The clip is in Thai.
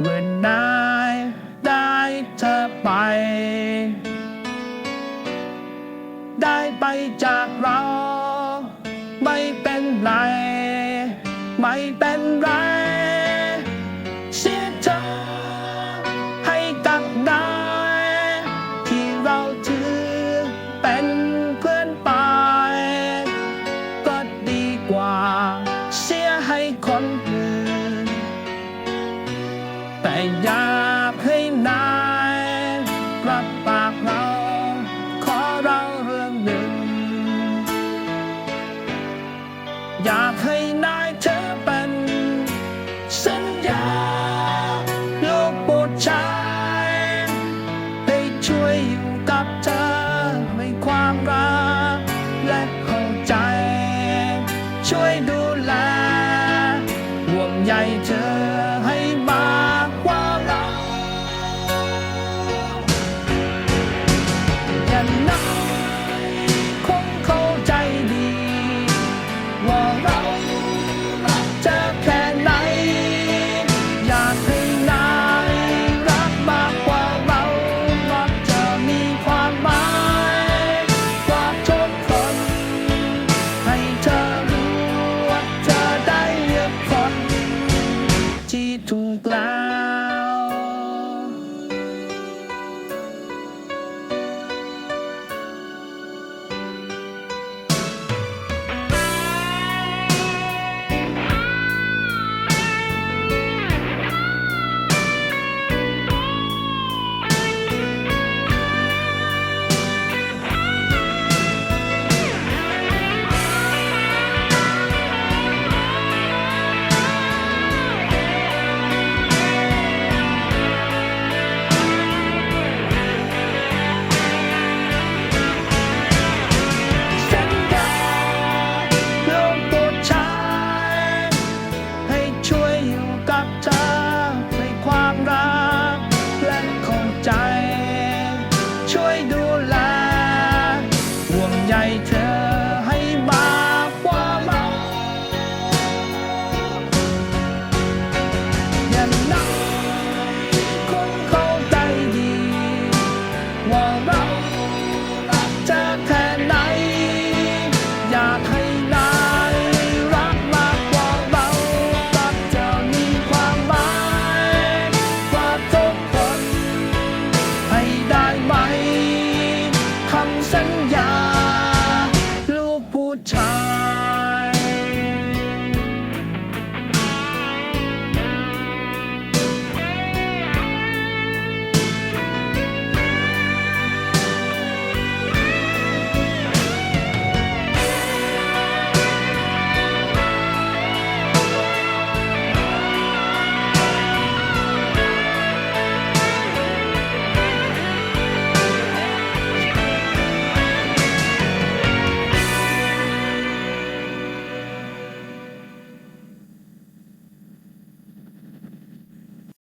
เมื่อนายได้เธอไป ได้ไปจากเรา ไม่เป็นไร ไม่เป็นไรเสียเธอให้ตักได้ ที่เราถือเป็นเพื่อนไป ก็ดีกว่า เสียให้คนอื่น ใหญ่เธอ